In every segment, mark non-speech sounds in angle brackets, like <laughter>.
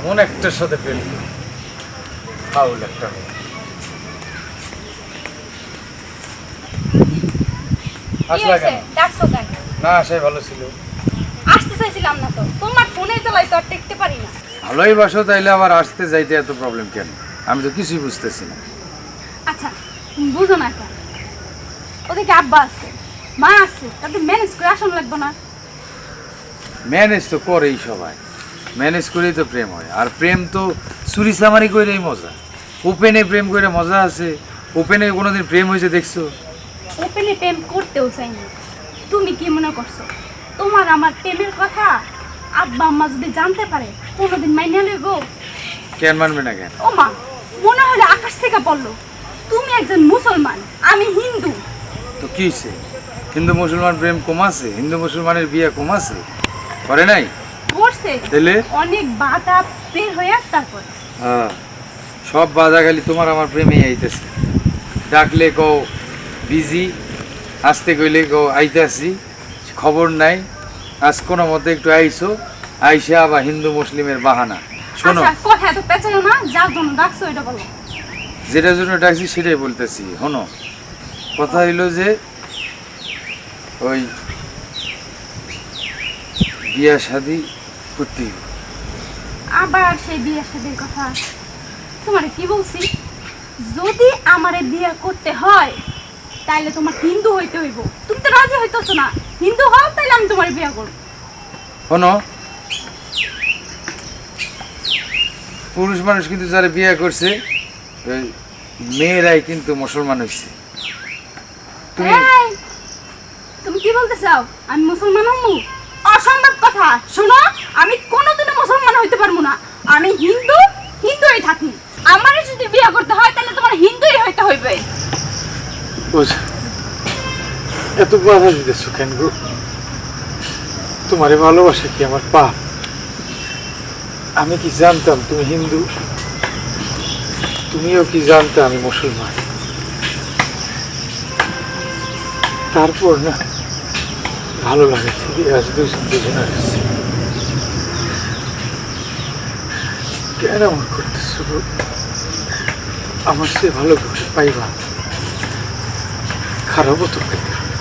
এমন একটার সাথে করি ফাউল একটা মেয়ে। আসলা কেন? ডাকছো কেন? না আসাই ভালো ছিল। আসতে চাইছিলাম না তো। তোমার তো আর পারি না। ভালোই বাসো তাইলে আবার আসতে যাইতে এত প্রবলেম কেন? আমি তো কিছুই বুঝতেছি না। আচ্ছা বুঝো না কেন ওদিকে আব্বা আছে মা আছে তাদের ম্যানেজ করে আসানো লাগবে না। ম্যানেজ তো করেই সবাই। ম্যানেজ করেই তো প্রেম হয়। আর প্রেম তো চুরি সামারি করেই মজা। ওপেনে প্রেম করে মজা আছে। ওপেনে কোনোদিন প্রেম হয়েছে দেখছ? ওপেনে প্রেম করতেও চাই না। তুমি কি মনে করছ? তোমার আমার প্রেমের কথা আব্বা আম্মা যদি জানতে পারে কোনোদিন মাইনে নেব কেন মানবে না কেন? ও মা মনে হলে আকাশ থেকে পড়ল। তুমি একজন মুসলমান আমি হিন্দু। তো কি হিন্দু মুসলমান প্রেম কমাছে হিন্দু মুসলমানের বিয়ে কমাছে করে নাই? করছে তাহলে অনেক বাধা বের হয়ে তারপর। হ্যাঁ সব বাধা খালি তোমার আমার প্রেমেই আইতেছে। ডাকলে কও বিজি আসতে কইলে কও আইতাছি খবর নাই আজ কোনো মতে একটু আইসো আইসা আবার হিন্দু মুসলিমের বাহানা। শোনো। আচ্ছা কথা এত পেঁচালো না যার জন্য ডাকছো এটা বলো। যেটার জন্য ডাকছি সেটাই বলতেছি শোনো। কথা হইল যে ওই বিয়া শাদি করতে আবার সেই বিয়ে শাদির কথা। তোমার কি বলছি? যদি আমারে বিয়ে করতে হয় তোমার হিন্দু হইতে হইব। তুমি তো রাজি হইতেছো না। হিন্দু হও আমি তোমার বিয়ে করব। শোনো পুরুষ মানুষ কিন্তু যারা বিয়ে করছে মেয়েরাই কিন্তু মুসলমান হয়েছে তুমি তুমি কি বলতে চাও? আমি মুসলমান হমু? অসম্ভব কথা, শোনো, আমি কোনোদিনও মুসলমান হইতে পারব না। আমি হিন্দু, হিন্দুই থাকি। আমারে যদি বিয়ে করতে হয়, তাহলে তোমার হিন্দুই হইতে হইবে। এত বাধা দিতেছো কেন গো? তোমারে ভালোবাসা কি আমার পাপ? আমি কি জানতাম তুমি হিন্দু? তুমিও কি জানতে আমি মুসলমান? তারপর না ভালো লাগে কেন আমার করতেছো গো? আমার সে ভালো করে পাইবা খারাপও তো পেতে হবে।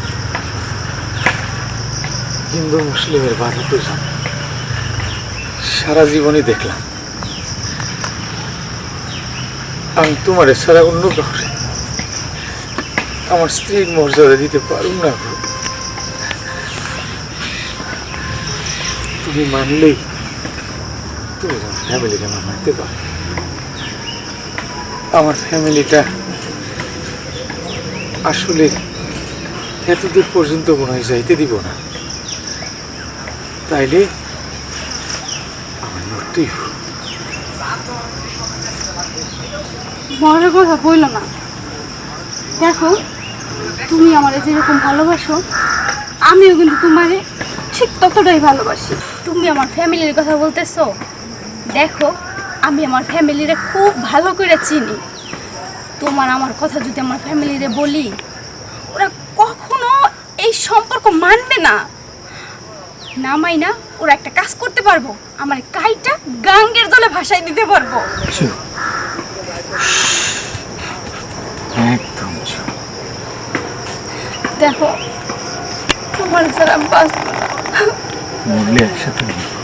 হিন্দু মুসলিমের বাধা তো জানো। সারা জীবনই দেখলাম আমি তোমার ছাড়া অন্য কাউরে আমার স্ত্রীর মর্যাদা দিতে পারুম না তুমি মানলেই ফ্যামিলিকে না মানতে পারো আমার ফ্যামিলিটা আসলে এতদূর পর্যন্ত মনে যাইতে দিব না। তাইলে আমার মরতেই কথা বলল না। দেখো, তুমি আমারে যেরকম ভালোবাসো, আমিও কিন্তু তোমারে ঠিক ততটাই ভালোবাসি। তুমি আমার ফ্যামিলির কথা বলতেছো? দেখো আমি আমার ফ্যামিলিরে খুব ভালো করে চিনি। তোমার আমার কথা যদি আমার ফ্যামিলিরে বলি ওরা কখনো এই সম্পর্ক মানবে না। নামাই না ওরা একটা কাজ করতে পারব আমার কাইটা গাঙ্গের জলে ভাসাই দিতে পারব। একদম দেখো তোমার ছাড়া আমি। মরলে একসাথে মরবো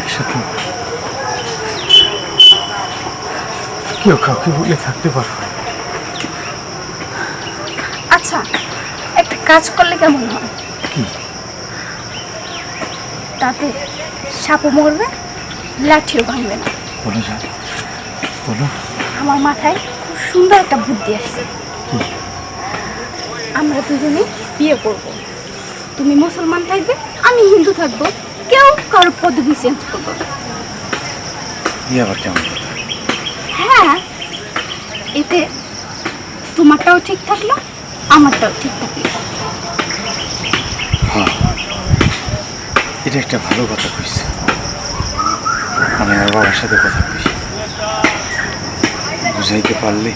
একসাথে কেউ কাউকে বলে থাকতে পারব আচ্ছা একটা কাজ করলে কেমন হয়? কি? তাতে সাপও মরবে লাঠিও ভাঙবে না। বলো যা বলো। আমার মাথায় খুব সুন্দর একটা বুদ্ধি আসছে। আমরা দুজনে বিয়ে করব। তুমি মুসলমান থাকবে আমি হিন্দু থাকব। কেউ কারও পদবি চেঞ্জ করব কেমন হ্যাঁ এতে তোমারটাও ঠিক থাকল আমারটাও ঠিক থাকল। হ্যাঁ এটা একটা ভালো কথা কইছে। আমি আমার বাবার সাথে কথা কইছি। বুঝাইতে পারলে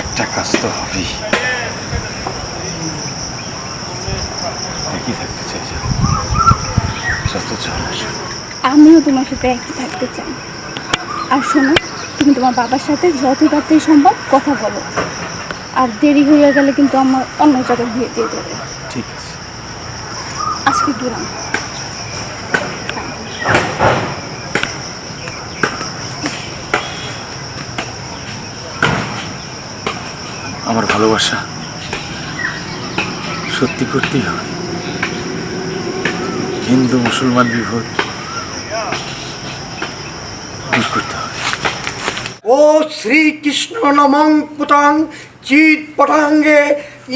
একটা কাজ তো হবেই একই থাকতে চাই যা যত চল আসুক আমিও তোমার সাথে একই থাকতে চাই। আর শোনো তুমি তোমার বাবার সাথে যত তাড়াতাড়ি সম্ভব কথা বলো। আর দেরি হয়ে গেলে কিন্তু আমার অন্য জায়গায় বিয়ে দিয়ে দেবে। ঠিক আছে। আজকে গেলাম আমার ভালোবাসা সত্যি করতেই হবে। হিন্দু মুসলমান বিভোধ দূর করতে হবে। ও শ্রীকৃষ্ণ নমং পুতাং চিত পটাঙ্গে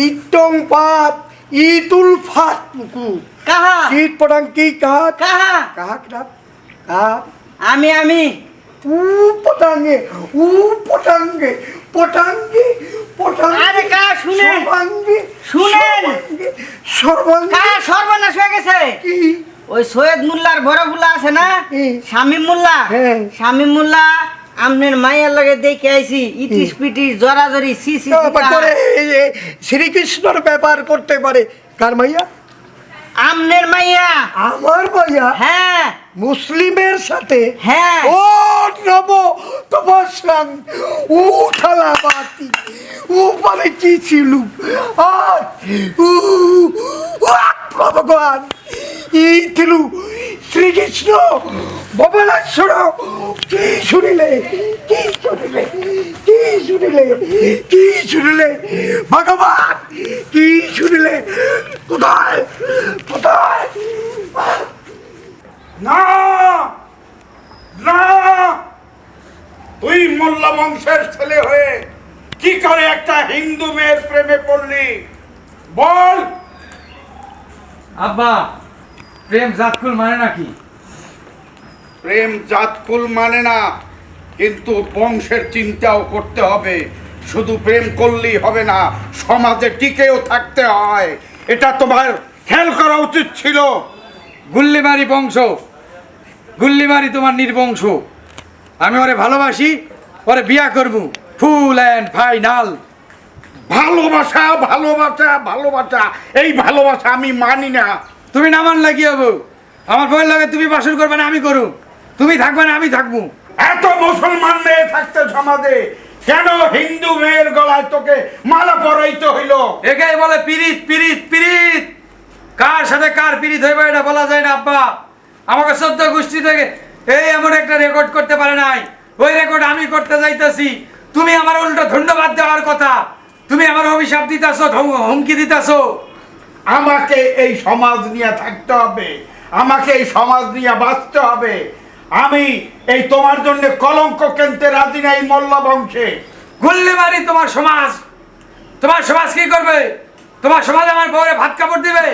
ইটং পাত ইতুল ফাত পুকু কাহা? চিত পটাং কি? কাহা? কাহা? কাহা কাহা? আমি আমি। পটাঙ্গে উ পটাঙ্গে পটাঙ্গে পটাঙ্গে আরে কাহা শুনেন সর্বাঙ্গে শুনেন। সর্বাঙ্গে সর্বনাশ হয়ে গেছে। কি? ওই সৈয়দ মোল্লার বড় বুলা আছে না। শামিম মোল্লা? হ্যাঁ। শামিম মোল্লা আমনের মায়ের লগে দেখে আইছি ইটিস পিটিস জরাজরি সি সি শ্রীকৃষ্ণর ব্যাপার করতে পারে। কার মাইয়া? আমনের মাইয়া। আমার মাইয়া? হ্যাঁ। মুসলিমের সাথে হ্যাঁ। ও নব তপস্যাং ও থালাবাতি ও মানে কি ছিল? আর ও ও ভগবান ই ছিল শ্রীকৃষ্ণ ভবনেশ্বর কি শুনিলে কি শুনিলে কি শুনিলে কি শুনিলে? ভগবান কি শুনিলে? কোথায়? কোথায়? না! না! তুই মোল্লা বংশের ছেলে হয়ে কি করে একটা হিন্দু মেয়ের প্রেমে পড়লি? বল! আব্বা প্রেম জাতকুল মানে নাকি? প্রেম জাতকুল মানে না কিন্তু বংশের চিন্তাও করতে হবে। শুধু প্রেম করলেই হবে না সমাজে টিকেও থাকতে হয়। এটা তোমার খেয়াল করা উচিত ছিল। গুল্লিমারি বংশ। গুল্লিমারি তোমার নির্বংশ। আমি ওরে ভালোবাসি ওরে বিয়া করব। Full and final. ভালোবাসা ভালোবাসা ভালোবাসা এই ভালোবাসা আমি মানি না। তুমি না মানলে কি হব? আমার বইয়ের লাগে তুমি বাসন করবে না আমি করু তুমি থাকবে না আমি থাকব। এত মুসলমান মেয়ে থাকতে সমাজে কেন হিন্দু মেয়ের গলায় তোকে মালা পরাইতে হইল? একাই বলে পিরিত পিরিত পিরিত কার সাথে কার পিরিত হইবে এটা বলা যায় না আব্বা। আমাকে সদ্য গোষ্ঠী থেকে এই এমন একটা রেকর্ড করতে পারে নাই। ওই রেকর্ড আমি করতে যাইতেছি। তুমি আমার উল্টো ধন্যবাদ দেওয়ার কথা। তুমি আমার অভিশাপ দিতেছো হুমকি দিতেছো। আমাকে এই সমাজ নিয়ে থাকতে হবে। আমাকে এই সমাজ নিয়ে বাঁচতে হবে। আমি এই তোমার জন্য কলঙ্ক কিনতে রাজি নাই মল্ল বংশে। গুল্লি মারি তোমার সমাজ। তোমার সমাজ কি করবে? তোমার সমাজ আমার বউরে ভাত কাপড় দিবে?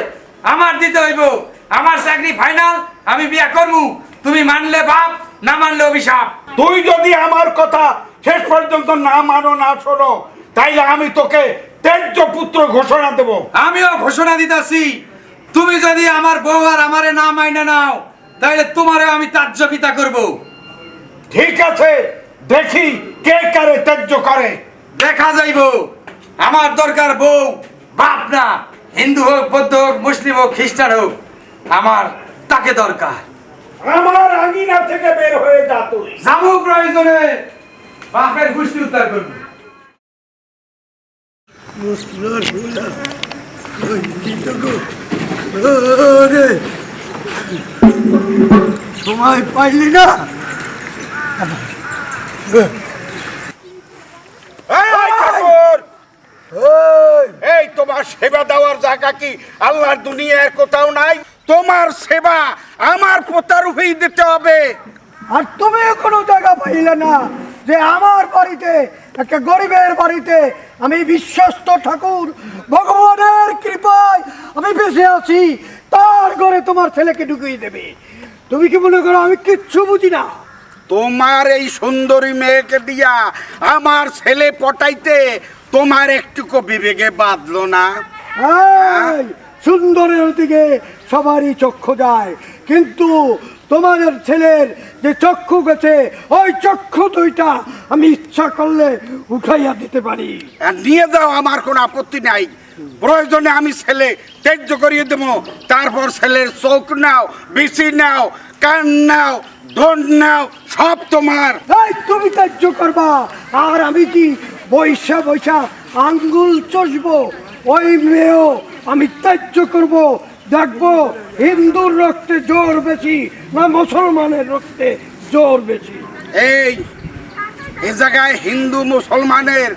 আমার দিতে হইব। আমার চাকরি ফাইনাল আমি বিয়া করব। তুমি মানলে বাপ না মানলে অভিশাপ। তুই যদি আমার কথা শেষ পর্যন্ত না মানো না শোনো তাইলে আমি তোকে তেজ্য পুত্র ঘোষণা দেব। আমিও ঘোষণা দিতেছি। তুমি যদি আমার বউ আর আমারে না মাইনে নাও তাহলে তোমারে আমি তার্য পিতা করব। ঠিক আছে দেখি কে কারে তেজ্য করে। দেখা যাইব। আমার দরকার বউ বাপ না। হিন্দু হোক বৌদ্ধ হোক মুসলিম হোক খ্রিস্টান হোক আমার তাকে দরকার। আমার আঙিনা থেকে বের হয়ে যা তুই। যাব প্রয়োজনে বাপের গোষ্ঠী উদ্ধার করব। সময় পাইলি না? এই তোমার সেবা দেওয়ার জায়গা কি? আল্লাহর দুনিয়ার কোথাও নাই? তোমার সেবা আমার প্রতারূপেই দিতে হবে। আর তুমি কোনো জায়গা পাইলে না যে আমার বাড়িতে একটা গরিবের বাড়িতে আমি বিশ্বস্ত ঠাকুর ভগবানের কৃপায় আমি বেঁচে আছি তার ঘরে তোমার ছেলেকে ঢুকিয়ে দেবে। তুমি কি মনে করো আমি কিচ্ছু বুঝি না? তোমার এই সুন্দরী মেয়েকে দিয়া আমার ছেলে পটাইতে তোমার একটুকু বিবেকে বাঁধলো না? এই, সুন্দরের দিকে সবারই চক্ষু যায়। কিন্তু তোমাদের ছেলের যে চক্ষু গেছে ওই চক্ষু দুইটা আমি ইচ্ছা করলে উঠাইয়া দিতে পারি। আর নিয়ে যাও আমার কোনো আপত্তি নাই। প্রয়োজনে আমি ছেলে ত্যায্য করিয়ে দেবো। তারপর ছেলের চোখ নাও বিচি নাও কান নাও ধন নাও সব তোমার। তুমি ত্যায্য করবা। আর আমি কি বৈশা বৈশা আঙ্গুল চষবো? ওই মেয়েও আমি ত্যায্য করব। দেখব হিন্দুর রক্তে জোর বেশি না মুসলমানের রক্তে জোর বেশি। এই এ জায়গায় হিন্দু মুসলমানের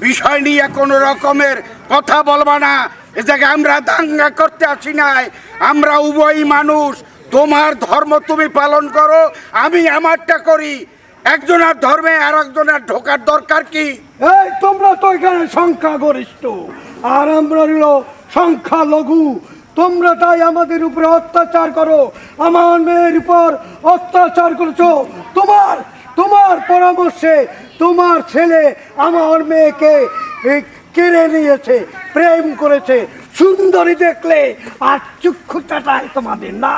বিষয় নিয়ে কোনো রকমের কথা বলবা না। এ জায়গায় আমরা দাঙ্গা করতে আসি নাই। আমরা উভয় মানুষ। তোমার ধর্ম তুমি পালন করো, আমি আমারটা করি। একজনের ধর্মে আর একজনের ঢোকার দরকার কি? এই, তোমরা তো এখানে সংখ্যা গরিষ্ঠ আর আমরা হলো সংখ্যা লঘু তোমরা তাই আমাদের উপরে অত্যাচার করো। আমার মেয়ের উপর অত্যাচার করছ। তোমার তোমার পরামর্শে তোমার ছেলে আমার মেয়েকে কেড়ে নিয়েছে, প্রেম করেছে। সুন্দরী দেখলে আর চক্ষু চাটায় তোমাদের না?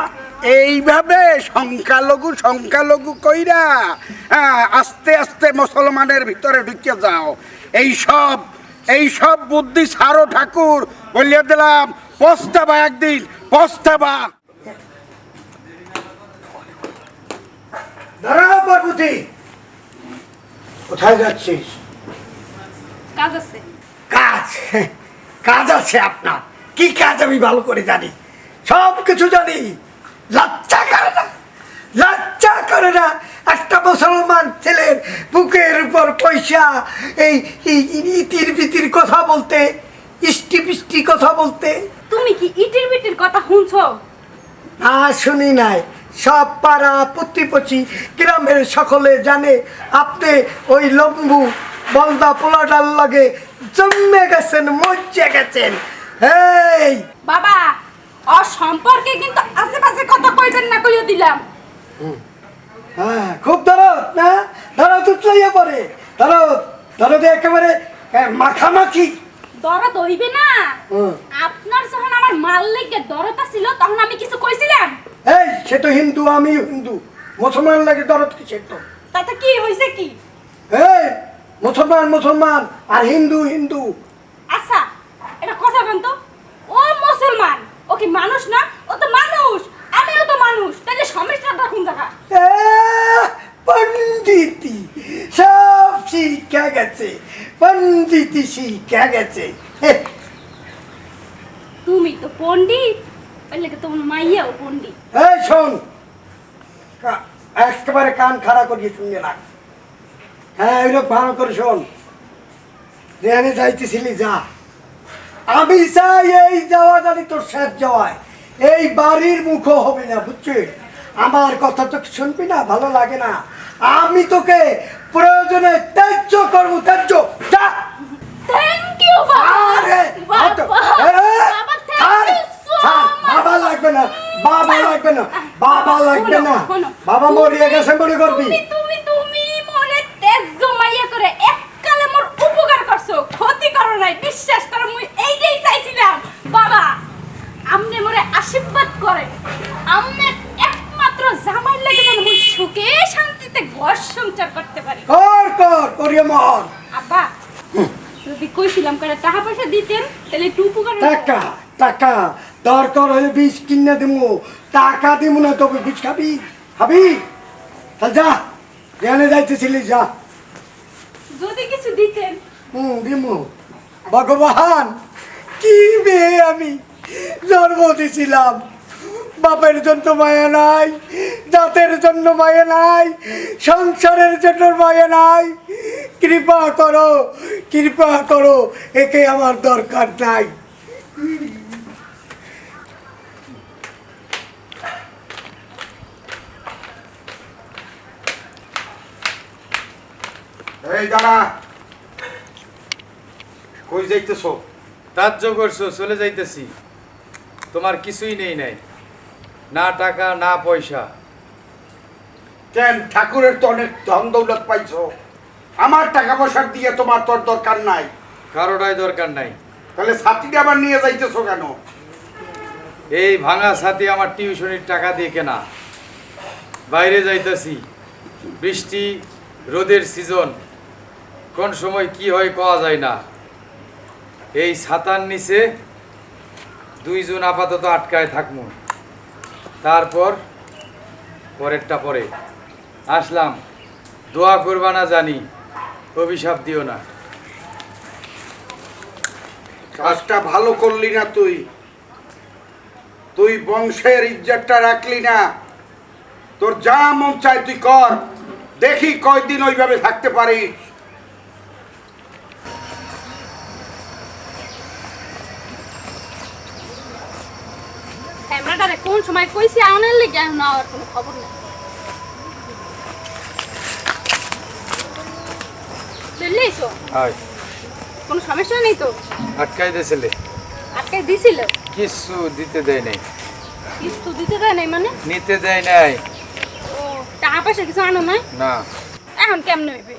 এইভাবে সংখ্যালঘু সংখ্যালঘু কইরা আস্তে আস্তে মুসলমানের ভিতরে ঢুকে যাও। এই সব এই সব বুদ্ধি সারো ঠাকুর, বলিয়া দিলাম, পস্তাবা একদিন, পস্তাবা। দাঁড়া পার্বতী। কোথায় যাচ্ছিস? কাজ আছে। কাজ? <laughs> কাজ আছে আপনার। কি কাজ আমি ভালো করে জানি? সব কিছু জানি। লজ্জা করে না? লজ্জা করে না? একটা মুসলমান ছেলের বুকের উপর পয়সা এই ইতির বিতির কথা বলতে ইষ্টি পিষ্টি কথা বলতে। তুমি কি ইটির বিটির কথা শুনছো? না শুনি নাই। সব পাড়া প্রতিপচি গ্রামের সকলে জানে আপনি ওই লম্বু বলদা পোলাটার লাগে জন্মে গেছেন মজ্জে গেছেন। এই বাবা ও সম্পর্কে কিন্তু আশেপাশে কথা কইবেন না কইও দিলাম। হ্যাঁ খুব দরদ না? দরদ উঠলাইয়া পরে দরদ দরদ একেবারে মাখামাখি। দরদ হইবে না। আপনার যখন আমার মাল লেগে দরদ ছিল তখন আমি কিছু কইছিলাম? এই সে তো হিন্দু আমি হিন্দু। মুসলমান লাগে দরদ কিসের তো? তাতে কি হইছে কি? এই মুসলমান মুসলমান আর হিন্দু হিন্দু। আচ্ছা এটা কথা বলেন তো। ও মুসলমান ও কি মানুষ না? ও তো মানুষ আমিও তো মানুষ। তাহলে সমস্যাটা কোন জায়গা? আহ, পণ্ডিতি সব শিক্ষা গেছে। পণ্ডিতি শিক্ষা গেছে। তুমি তো পণ্ডিত। এই শোন একেবারে কান খাড়া করিয়ে শুনে রাখ হ্যাঁ ভালো করে শোন রেহানে যাইতেছিলি যা আমি চাই এই যাওয়া জানি তোর শেষ যাওয়ায় এই বাড়ির মুখও হবে না বুঝছিস আমার কথা তো শুনবি না ভালো লাগে না আমি তোকে প্রয়োজনে ত্যায্য করব ত্যায্য যা থ্যাংক ইউ বাবা আরে, বাবা এ, বাবা ছাড়, থ্যাংক ইউ সো ছাড়, বাবা লাগবে না বাবা লাগবে না বাবা লাগবে না। বাবা মরিয়ে গেছে মনে করবি। তুমি তুমি তুমি তেজ জমাইয়া করে এককালে মোর উপকার করছ। ক্ষতি করো নাই বিশ্বাস করো মুই এইটাই চাইছিলাম। বাবা আমনে মোরে আশীর্বাদ করে। আমনে একমাত্র জামাই লাগে যেন মুই সুখে শান্তিতে ঘর সংসার করতে পারি। কর কর করিয়ে আব্বা যদি কইছিলাম করে টাকা পয়সা দিতেন তাহলে একটু উপকার টাকা টাকা। দরকার হলে বীজ কিনে দিমু টাকা দিমু না তবে বীজ খাবি খাবি? তা যা জ্ঞানে যাইতেছিলি যা। যদি কিছু দিতেন। হুম দিমু। ভগবান কি মেয়ে আমি জন্ম দিছিলাম। বাপের জন্য মায়া নাই জাতের জন্য মায়া নাই সংসারের জন্য মায়া নাই। কৃপা করো কৃপা করো একে আমার দরকার নাই। এই দাঁড়া। কই যাইতেছো? তাজ্য করছ চলে যাইতেছি। তোমার কিছুই নেই নাই। না টাকা না পয়সা। কেন? ঠাকুরের তো অনেক ধন দৌলত পাইছো। আমার টাকা পয়সা দিয়ে তোমার তোর দরকার নাই। কারোটাই দরকার নাই। তাহলে ছাতিটা আবার নিয়ে যাইতেছো কেন? এই ভাঙা সাথে আমার টিউশনির টাকা দিয়ে কেনা। বাইরে যাইতেছি। বৃষ্টি রোদের সিজন। কোন সময় কি হয় কওয়া যায় না। এই ছাতার নিচে দুইজন আপাতত আটকায় থাকমু। তারপর পরেরটা পরে। আসলাম। দোয়া করবা না জানি, অভিশাপ দিও না। কাজটা ভালো করলি না তুই। তুই বংশের ইজ্জতটা রাখলি না। তোর যা মন চায় তুই কর। দেখি কয়দিন ওইভাবে থাকতে পারিস। কোন সময় কইছি আনার লেগে এখন আর কোনো খবর নেই। তো কোনো সমস্যা নেই তো? আটকাই দিছিল কিছু দিতে দেয় নাই। কিছু দিতে দেয় নাই মানে? নিতে দেয় নাই। ও টাকা পয়সা কিছু আনো নাই? না। এখন কেমনে হইবে?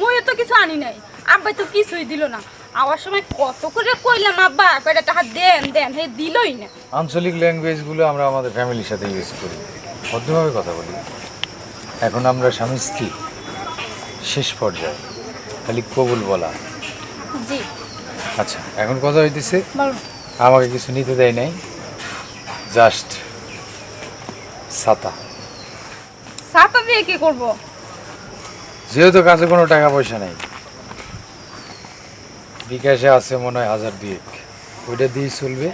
মইও তো কিছু আনি নাই। আব্বাই তো কিছুই দিল না। আবার সময় কত করে কইলাম আব্বা? কয়টা টাকা দেন দেন হে দিলই না। আঞ্চলিক ল্যাঙ্গুয়েজগুলো আমরা আমাদের ফ্যামিলির সাথে ইউজ করি। ভদ্রভাবে কথা বলি। এখন আমরা স্বামী স্ত্রী শেষ পর্যায়ে। খালি কবুল বলা। জি। আচ্ছা এখন কথা হইতেছে আমাকে কিছু নিতে দেয় নাই। জাস্ট ছাতা। সাতা দিয়ে কি করব? যেহেতু কাছে কোনো টাকা পয়সা নেই। বিকাশে আছে মনে হয় হাজার দুয়েক। ওইটা দিয়ে চলবে।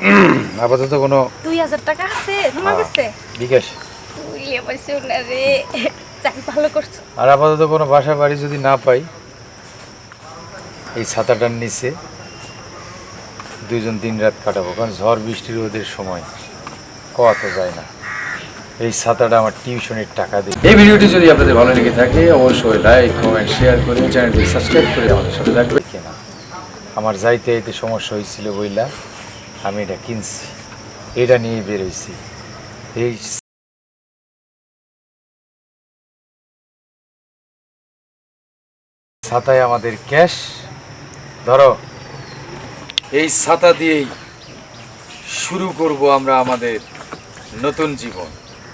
<clears throat> আপাতত কোনো দুই হাজার টাকা আছে তোমার হ্যাঁ, কাছে? বিকাশ। ভালো করছ। আর আপাতত কোনো বাসা বাড়ি যদি না পাই এই ছাতাটার নিচে দুইজন দিন রাত কাটাবো কারণ ঝড় বৃষ্টি রোদের সময়। কত যায় না। এই ছাতাটা আমার টিউশনের টাকা দিয়ে। এই ভিডিওটি যদি আপনাদের ভালো লেগে থাকে অবশ্যই লাইক কমেন্ট শেয়ার করে চ্যানেলটি সাবস্ক্রাইব করে আমাদের সাথে থাকবে কেনা। আমার যাইতে যাইতে সমস্যা হয়েছিল বইলা আমি এটা কিনছি। এটা নিয়ে বেরোইছি এই ছাতায় আমাদের ক্যাশ। ধরো এই ছাতা দিয়েই শুরু করব আমরা আমাদের নতুন জীবন।